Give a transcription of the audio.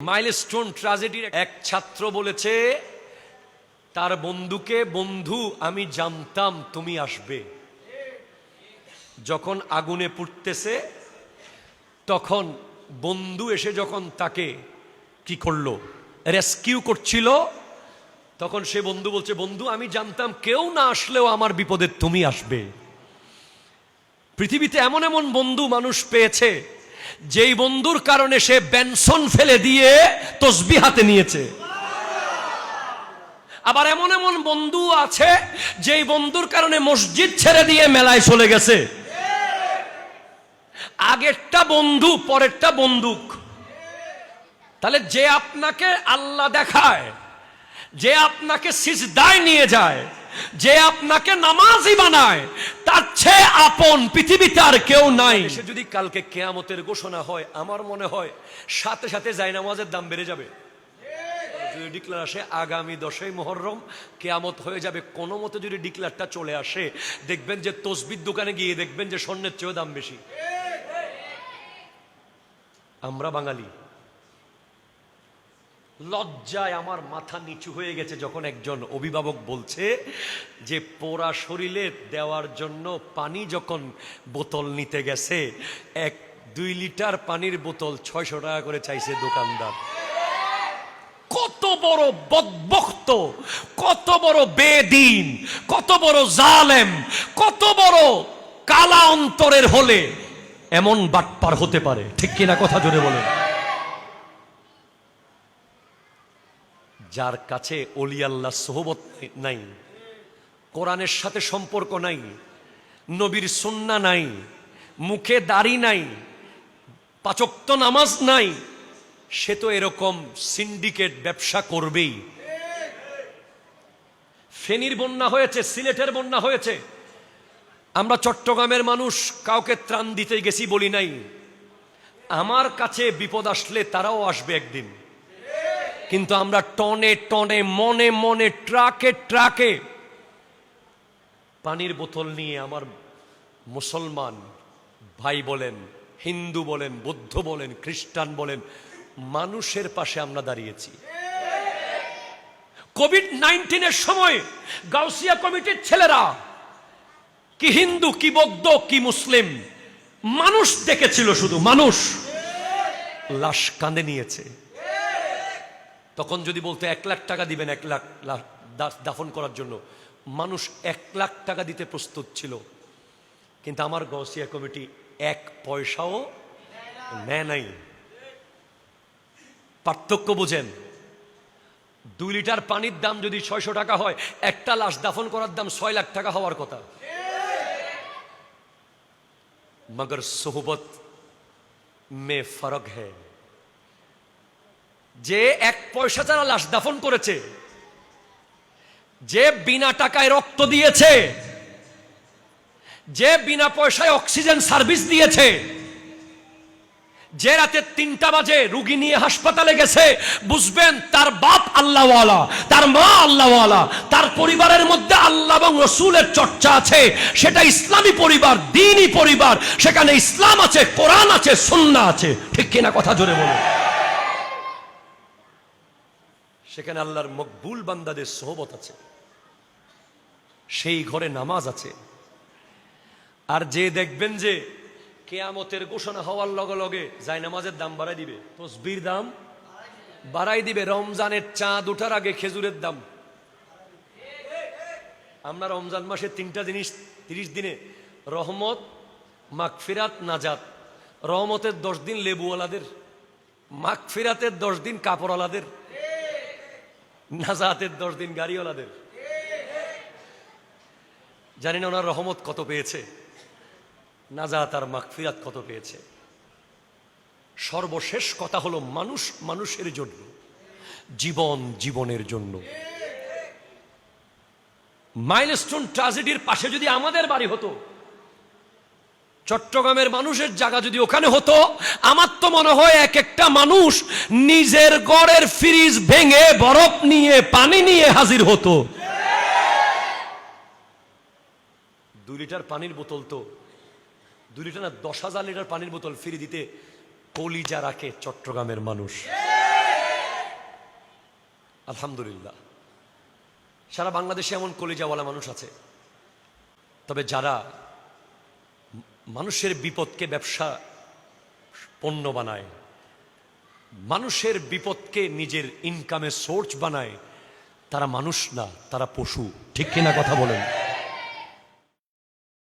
Milestone ট্রাজেডির এক ছাত্র বলেছে, তার বন্ধুকে, বন্ধু, আমি জানতাম তুমি আসবে। যখন আগুনে পুড়তেছে, তখন বন্ধু এসে যখন তাকে কি করল, রেস্কিউ করছিল, তখন সে বন্ধু বলছে, বন্ধু, আমি জানতাম কেউ না আসলেও আমার বিপদে তুমি আসবে। পৃথিবীতে এমন এমন বন্ধু মানুষ পেয়েছে যেই বন্ধুর কারণে সে বেনসন ফেলে দিয়ে তসবি হাতে নিয়েছে। আবার এমন এমন বন্ধু আছে, যেই বন্ধুর কারণে মসজিদ ছেড়ে দিয়ে মেলায় চলে গেছে। আগেরটা বন্ধু, পরেরটা বন্দুক। তাহলে যে আপনাকে আল্লাহ দেখায়, যে আপনাকে সিজদায় নিয়ে যায় যে আপনাকে নামাজি বানায়, তার চেয়ে আপন পৃথিবীতে আর কেউ নাই। সে যদি কালকে কেয়ামতের ঘোষণা হয়, আমার মনে হয় সাথে সাথে যায় নামাজের দাম বেড়ে যাবে। যদি ডিক্লার আসে, আগামী দশই মহরম কেয়ামত হয়ে যাবে, কোনো মতে যদি ডিক্লারটা চলে আসে, দেখবেন যে তসবির দোকানে গিয়ে দেখবেন যে স্বর্ণের চেয়েও দাম বেশি। আমরা বাঙালি লজ্জায় আমার মাথা নিচু হয়ে গেছে যখন একজন অভিভাবক বলছে যে, পোড়া শরীরে দেওয়ার জন্য পানি যখন বোতল নিতে গেছে, এক দুই লিটার পানির বোতল ছয়শো টাকা করে চাইছে দোকানদার। কত বড় বকবক্ত, কত বড় বেদিন, কত বড় জালেম, কত বড় কালা অন্তরের হলে এমন বাটপার হতে পারে। ঠিক কিনা কথা জোরে বলেন। যার কাছে অলি আল্লাহ সোহবত নাই, কোরআনের সাথে সম্পর্ক নাই, নবীর সুন্না নাই, মুখে দাড়ি নাই, পাচক্ত নামাজ নাই, সে তো এরকম সিন্ডিকেট ব্যবসা করবেই। ফেনীর বন্যা হয়েছে, সিলেটের বন্যা হয়েছে। আমরা চট্টগ্রামের মানুষ, কাউকে ত্রাণ দিতে গেছি বলি নাই। আমার কাছে বিপদ আসলে তারাও আসবে একদিন। কিন্তু আমরা টনে টনে, মনে মনে, ট্রাকে ট্রাকে পানির বোতল নিয়ে আমার মুসলমান ভাই বলেন, হিন্দু বলেন, বৌদ্ধ বলেন, খ্রিস্টান বলেন, মানুষের পাশে আমরা দাঁড়িয়েছি। কোভিড নাইন্টিনের সময় গাউসিয়া কমিটির ছেলেরা কি হিন্দু, কি বৌদ্ধ, কি মুসলিম, মানুষ দেখেছিল শুধু, মানুষ লাশ কাঁদে নিয়েছে। তখন যদি বলতো এক লাখ টাকা দিবেন, এক লাখ দাফন করার জন্য, মানুষ এক লাখ টাকা দিতে প্রস্তুত ছিল। কিন্তু আমার গসিয়া কমিটি এক পয়সাও নেয় নাই। পার্থক্য বোঝেন, দুই লিটার পানির দাম যদি ছয়শো টাকা হয়, একটা লাশ দাফন করার দাম ছয় লাখ টাকা হওয়ার কথা। মগর সোহবত মে ফরক হ্যাঁ যে এক পয়সা ছাড়া লাশ দাফন করেছে, যে বিনা টাকায় রক্ত দিয়েছে, যে বিনা পয়সায় অক্সিজেন সার্ভিস দিয়েছে, যে রাতে তিনটা বাজে রুগী নিয়ে হাসপাতালে গেছে, বুঝবেন তার বাপ আল্লাহওয়ালা, তার মা আল্লাহওয়ালা, তার পরিবারের মধ্যে আল্লাহ এবং রসুলের চর্চা আছে, সেটা ইসলামী পরিবার, দিনই পরিবার, সেখানে ইসলাম আছে, কোরআন আছে সুন্না আছে, ঠিক কিনা কথা জোরে বলুন। সেখানে আল্লাহর মকবুল বান্দাদের সোহবত আছে। সেই ঘরে নামাজ আছে। আর যে দেখবেন যে কেয়ামতের ঘোষণা হওয়ার লগে লগে যায় নামাজের দাম বাড়াই দিবে। তসবির দাম বাড়াই দিবে। রমজানের চাঁদ ওঠার আগে খেজুরের দাম। আমরা রমজান মাসে তিনটা জিনিস তিরিশ দিনে রহমত, মাগফিরাত, নাজাত। রহমতের দশ দিন লেবুওয়ালাদের, মাগফিরাতের দশ দিন কাপড়ওয়ালাদের। নাজাতের দশ দিন গাড়িওয়ালাদের। জানি না ওনার রহমত কত পেয়েছে, নাজাত আর মাগফিরাত কত পেয়েছে। সর্বশেষ কথা হলো মানুষ মানুষের জন্য, জীবন জীবনের জন্য। মাইলস্টোন ট্রাজেডির পাশে যদি আমাদের বাড়ি হতো চট্টগ্রামের মানুষের জায়গা যদি ওখানে হতো, আমার তো মনে হয় এক একটা মানুষ নিজের গড়ের ফ্রিজ ভেঙে বরফ নিয়ে, পানি নিয়ে হাজির হতো। দুই লিটার পানির বোতল তো। দুই লিটার না, দশ হাজার লিটার পানির বোতল ফ্রি দিতে কলিজা রাখে চট্টগ্রামের মানুষ। আলহামদুলিল্লাহ। সারা বাংলাদেশে এমন কলিজাওয়ালা মানুষ আছে। তবে যারা মানুষের বিপদকে ব্যবসা পণ্য বানায়, মানুষের বিপদকে নিজের ইনকামের সোর্স বানায়, তারা মানুষ না, তারা পশু। ঠিক কিনা কথা বলেন।